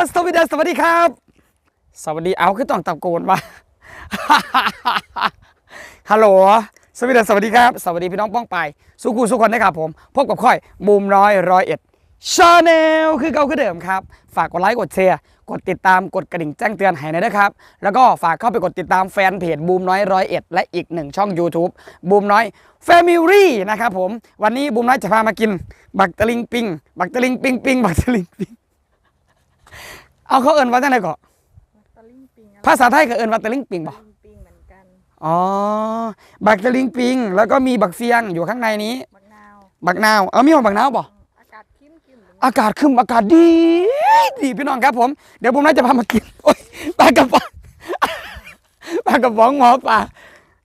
สวัสดีสวัสดีครับ สวัสดีเอาคือต้องตะโกนมาฮัลโหลสวัสดีสวัสดีครับ สวัสดีพี่น้องป้องไปสุกูสุขคนนะครับผมพบกับค่อยบูมร้อยร้อยเอ็ดชาแนลคือเก่าคือเดิมครับ ฝากกดไลค์กดแชร์กดติดตามกดกระดิ่งแจ้งเตือนให้หนะนะครับ แล้วก็ฝากเข้าไปกดติดตามแฟนเพจบูมน้อยร้อยเอ็ดและอีกหนึ่งช่อง YouTube บูมน้อย Family นะครับผมวันนี้บูมน้อยจะพามากิน บักตะลิงปิง บักตะลิงปิงปิงบักตะลิงปิง เอาเขาเอินว่าจังไดก่อนตะลิ่งปิงอะไรภาษาไทยก็เอินว่าตะลิงปิงบ่ตะลิ่งปิงเหมือนกันอ๋อ บักตะลิงปิง แล้วก็มีบักเฟียงอยู่ข้างในนี้ บักนาวบักนาว เอามีบักนาวบ่อืมอากาศคิมคิมอากาศขึ้นอากาศดี ดีพี่น้องครับผม เดี๋ยวผมน่าจะพามากินโอ๊ยปลากระป๋องปลากระป๋องหมอปลา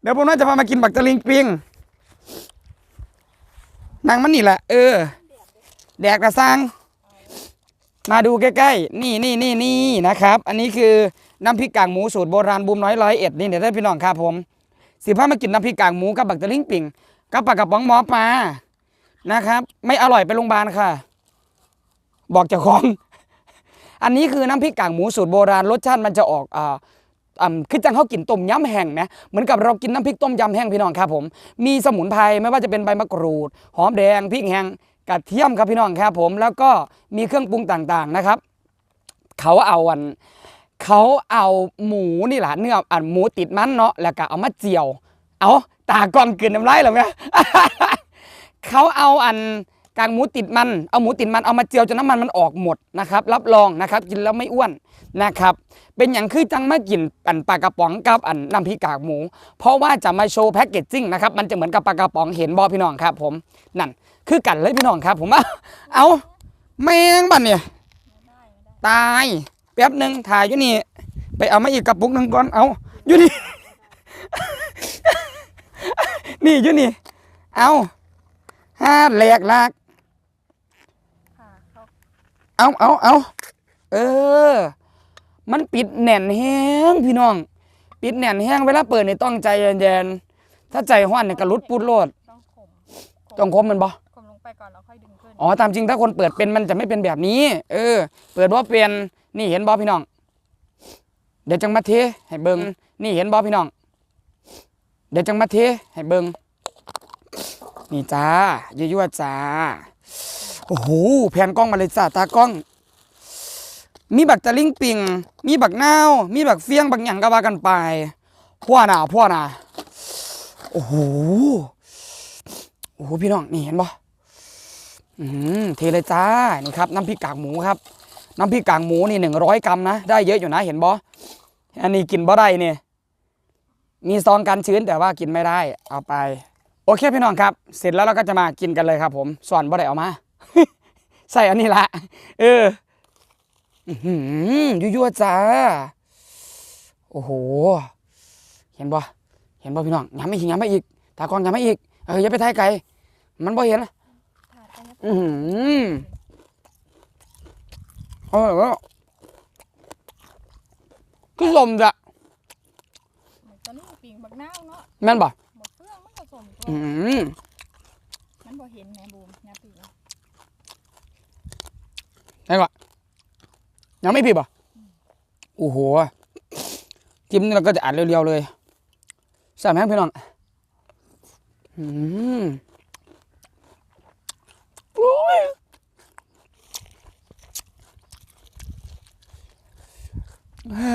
เดี๋ยวผมน่าจะพามากินบักตะลิงปิงนางมันนี่แหละเออ แดกกระซัง มาดูใกล้ๆ นี่นี่นี่นี่นะครับ อันนี้คือน้ำพริกกากหมูสูตรโบราณบูมน้อยร้อยเอ็ดนี่เดี๋ยวได้พี่น้องครับผมสิพามากินน้ำพริกกากหมูกับบักตะลิงปิ่งกับปลากระป๋องหมอปลานะครับ ไม่อร่อยไปโรงพยาบาลค่ะ บอกเจ้าของ อันนี้คือน้ำพริกกากหมูสูตรโบราณรสชาติมันจะออกอ่าอ่าคือจังเขากินต้มยำแห้งนะเหมือนกับเรากินน้ำพริกต้มยำแห้งพี่น้องครับผม มีสมุนไพรไม่ว่าจะเป็นใบมะกรูด หอมแดงพริกแห้ง กระเทียมครับพี่น้องครับผมแล้วก็มีเครื่องปรุงต่างๆนะครับ เขาเอาอันเขาเอาหมูนี่แหละเนื้ออันหมูติดมันเนาะแล้วก็เอามาเจียว เอาตากรองกลืนน้ำลายหรอแม่เขาเอาอัน กางหมูติดมันเอาหมูติดมันเอามาเจียวจนน้ำมันมันออกหมดนะครับรับรองนะครับกินแล้วไม่อ้วนนะครับเป็นอย่างคือจังมากินอันปลากระป๋องกับอันน้ำพริกกากหมู เพราะว่าจะมาโชว์แพ็กเกจจิ้งนะครับมันจะเหมือนกับปลากระป๋องเห็นบอพี่น้องครับผมนั่นคือกันเลยพี่น้องครับ ผมเอาเอาแมงบันเนี่ยตายแป๊บหนึ่งถ่ายอยู่นี่ ไปเอามาอีกกระปุกหนึ่งก่อนเอาอยู่นี่นี่อยู่นี่เอาห้าแหลกลากค่ะ เอาเอาเอาเออ มันปิดแน่นแห้งพี่น้อง ปิดแน่นแห้งเวลาเปิดนี่ต้องใจเย็นๆถ้าใจห้อนเนี่ยกระลุดปุดโลดต้องขมต้องคมมันบ่ขมลงไปก่อนแล้วค่อยดึงขึ้นอ๋อตามจริงถ้าคนเปิดเป็นมันจะไม่เป็นแบบนี้ เออ เปิดว่าเป็นนี่เห็นบอพี่น้อง เดี๋ยวจังมาเทให้เบิงนี่เห็นบอพี่น้อง เดี๋ยวจังมาเทให้เบิงนี่จ้ายั่วๆจ้า โอ้โหแผ่นกล้องมาเลยจ้าตากล้อง มีบักตะลิงปิง มีบักนาว มีบักเฟียงบักหยังก็ว่ากันไปพ่วหนาพ่วหนาโอ้โหโอ้โหพี่น้องนี่เห็นบ่อืมเทเลยจ้านี่ครับน้ำพริกกากหมูครับ น้ำพริกกากหมูนี่หนึ่งร้อยกรัมนะได้เยอะอยู่นะเห็นบออันนี้กินบ่ได้เนี่ยมีซองกันชื้นแต่ว่ากินไม่ได้เอาไป โอเคพี่น้องครับ เสร็จแล้วเราก็จะมากินกันเลยครับผมส่วนบ่ได้เอามา ใส่อันนี้ละ เอออือหือยั่วๆจ้า โอ้โห เห็นบ่ เห็นบ่พี่น้องย้ำไม่อีกย้ำไม่อีก ตากล้องย้ำไม่อีก เอออย่าไปท้ายไกล มันบ่เห็นถาดอันนี้อืมเออแล้วคือสมจะเหมือนตะลิ่งปิงบักนาวเนาะแม่นบ่หมดเครื่องมันผสมตัวอืมมันบ่เห็นแม่บูมยาปีเนาะ ไงวะยังไม่ผิดบ่ะโอ้โหจิ้มนี่เราก็จะอัดเรียวๆเลยใส่ไหมพี่น้องอืมโอ้ยเฮ้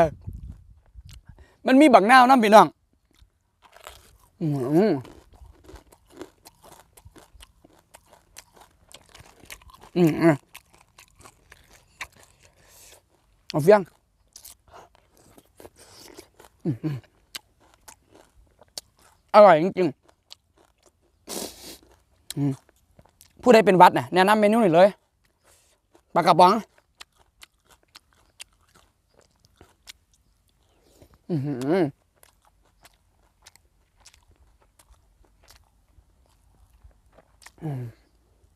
ยมันมีบักนาวน้ำพี่น้องอืมอืมอืม เอาเฟียงอืมอืมอร่อยจริงๆผู้ใดเป็นวัดนะแนะนำเมนูหนี้เลยปลากระป๋องอือหือ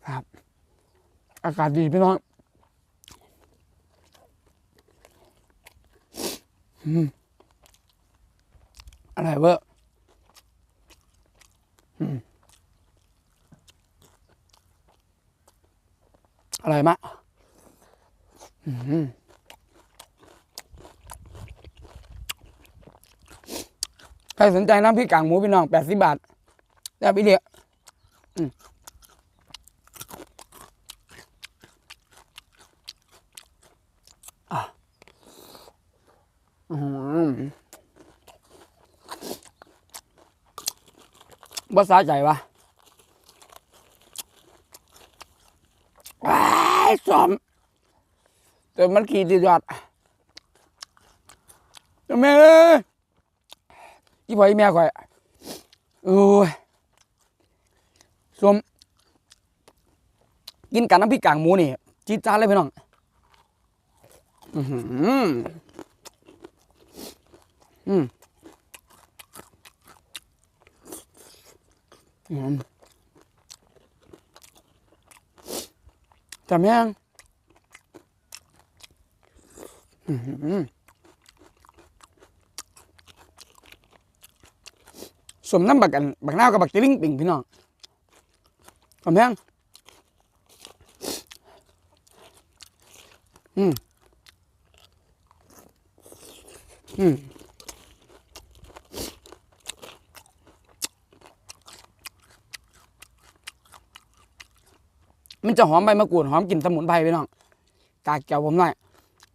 ครับ อากาศดีพี่น้อง อะไรเวอร์อืมอร่อยมากอื้อหือใครสนใจน้ำพริกกากหมูพี่น้องแปดสิบบาทแต่พี่เดียอืมอะอื้อหือ บ่สาใจวะว้ายสมแต่มันขี่ติดยอดแม่เอ้ยอีพ่ออีแม่ข่อยโอ้ยสวมกินกับน้ำพริกกากหมูนี่จี๊ดจ้าเลยพี่น้อง อือหือ อืมอืมจำยังอื้อหือสมน้ำบักกันบักนาวกับบักจิลิงปิ่งพี่น้องจำยังอืมอืม มันจะหอมใบมะกรูดหอมกลิ่นสมุนไพรพี่น้องกากเจียวผมหน่อย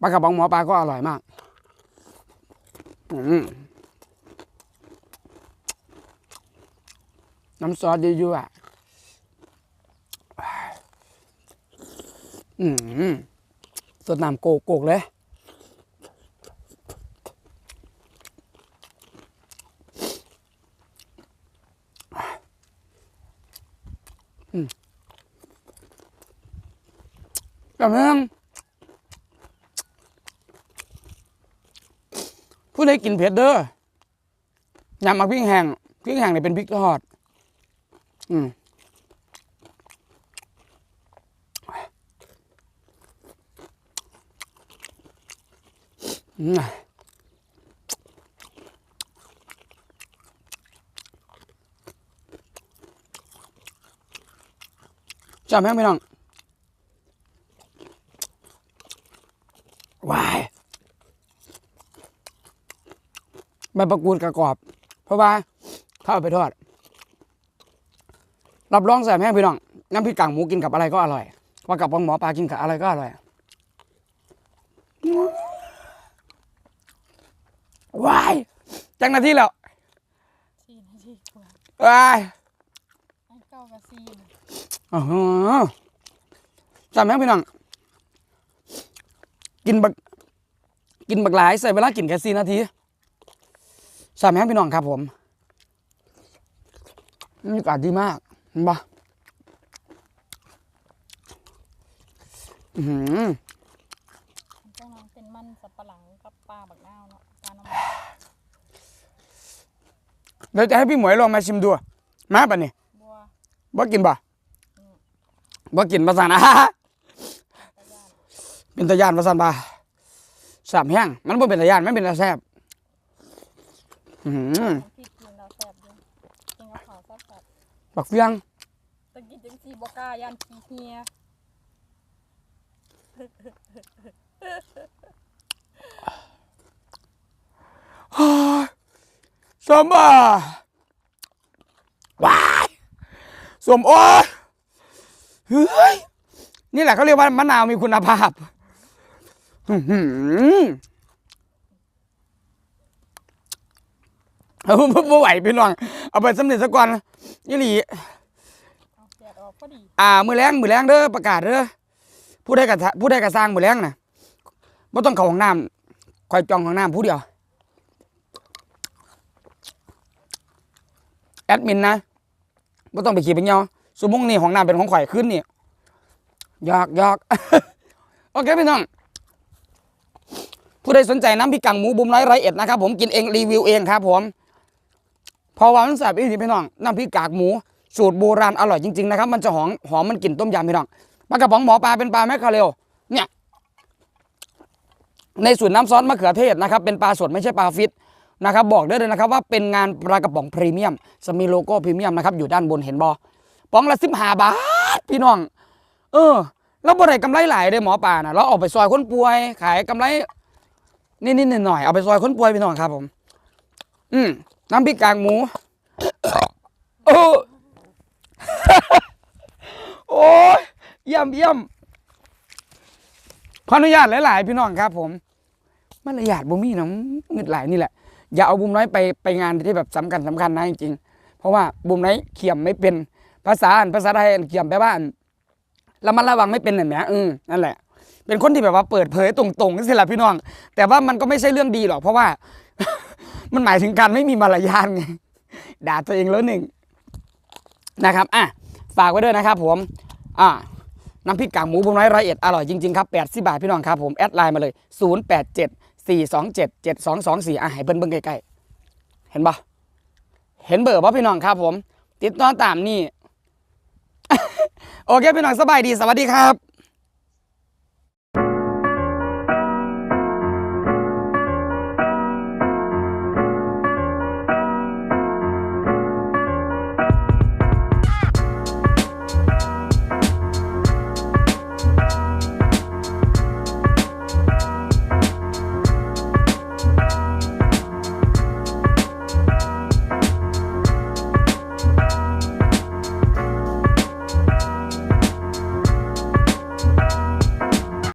ปลากระป๋องหมอปลาก็อร่อยมากอืน้ำซอสเยอะๆอะอืมสดน้ำโกกโกกเลย กำลังผู้ใดกินเผ็ดเด้อยำมาพริกแห้งพริกแห้งเนี่ยเป็นพริกทอด อืมอืมจำแม่งพี่น้อง วาย ใบประกูดกระกรอบ เพราะว่าเข้าเอาไปทอด รับรองแซ่บแห้งพี่น้อง น้ำพริกกางหมูกินกับอะไรก็อร่อย ว่ากับปองหมอปลากินกับอะไรก็อร่อยวายจังนาทีแล้วสี่นาทีกว่าวายไอ้เก้ากับสี่อ๋อจำแห้งพี่น้อง กินบัก กินบักหลายใส่เวลากินแค่สี่นาที สามแห้งพี่น้องครับผมบรรยากาศดีมากเห็นปะอื้อหือมันต้องน้องเป็นมันสับปะหลังกับปลาบักนาวเนาะปลาน้ำมันเดี๋ยวจะให้พี่หมวยลองมาชิมดู มาปะนี่บัวบ่กินบ่บ่กินประสานอะปลาย่างเป็นตะยานประสานบ่าสามแห้งมันบ่เป็นตะยานมันเป็นตะแซ่บ อื้อหือน้ำพริกกินเราแซ่บด้วยกินกับข้าวแซ่บแซ่บบักเฟียงตะกี้จังสี่บอกล้ายันขี้เฮียสมบ่ว้ายสมโอ้ยเฮ้ยนี่แหละเขาเรียกว่ามะนาวมีคุณภาพอื้อหือ เอาบ่ไหวพี่น้อง เอาไปสำเร็จซะก่อนยี่หลีอาแดดออกพอดีอ่า มือแรงมือแรงเด้อประกาศเด้อผู้ใดกระผู้ใดกระสร้างมือแรงนะไม่ต้องเข้าห้องน้ำคอยจองห้องน้ำผู้เดียว แอดมินนะไม่ต้องไปขี่ไปเงาสมมุงนี่ห้องน้ำเป็นของข่อยขึ้นนี่ยอกยอกโอเคพี่น้องผู้ใดสนใจน้ำพริกกังหมูบุมร้อยร้อยเอ็ดนะครับผมกินเองรีวิวเองครับผม พอว่ามันแสบอีกทีพี่น้องน้ำพริกกากหมู สูตรโบราณอร่อยจริงๆนะครับ มันจะหอมหอมมันกลิ่นต้มยำพี่น้องปลากระป๋องหมอปลาเป็นปลาแมคคาเรลเนี่ยในสูตรน้ำซอสมะเขือเทศนะครับ เป็นปลาสดไม่ใช่ปลาฟิตนะครับบอกได้เลยนะครับว่าเป็นงานปลากระป๋องพรีเมียมสมีโลโก้พรีเมียมนะครับอยู่ด้านบนเห็นบอป๋องละสิบห้าบาทพี่น้อง เออเราบ่ได้กำไรหลายเลยหมอป่านะเราออกไปซอยคนป่วย ขายกำไรนิดๆหน่อยๆเอาไปซอยคนป่วยพี่น้องครับผม อืม น้ำพริกกากหมู โอ้โอ้ยเยี่ยมเยี่ยมขออนุญาตหลาย ๆ พี่น้องครับ ผมมารยาทบ่มีนะเงิดหลายนี่แหละ อย่าเอาบุมน้อยไปไปงานที่แบบสำคัญสำคัญนะจริงๆเพราะว่าบุมน้อยเขียมไม่เป็นภาษาอันภาษาไทยอันเขียมแปลว่าอันระมัดระวังไม่เป็นเห็นไหมอืมนั่นแหละ เป็นคนที่แบบว่าเปิดเผยตรงๆนี่สิละพี่น้อง แต่ว่ามันก็ไม่ใช่เรื่องดีหรอกเพราะว่า มันหมายถึงการไม่มีมารยาทไงด่าตัวเองแล้วหนึ่งนะครับอะฝากไว้ด้วยนะครับผมอ่าน้ำพริกกากหมูบุมน้อยร้อยเอ็ดอร่อยจริงๆครับแปดสิบาทพี่น้องครับผมแอดไลน์มาเลย0 8 7 4 2 7 7 2 2 4อะให้เพิ่นเบิ่งใกล้ๆเห็นปะเห็นเบอร์ป่ะพี่น้องครับผม ติดต่อตามนี่ โอเคพี่น้องสบายดีสวัสดีครับ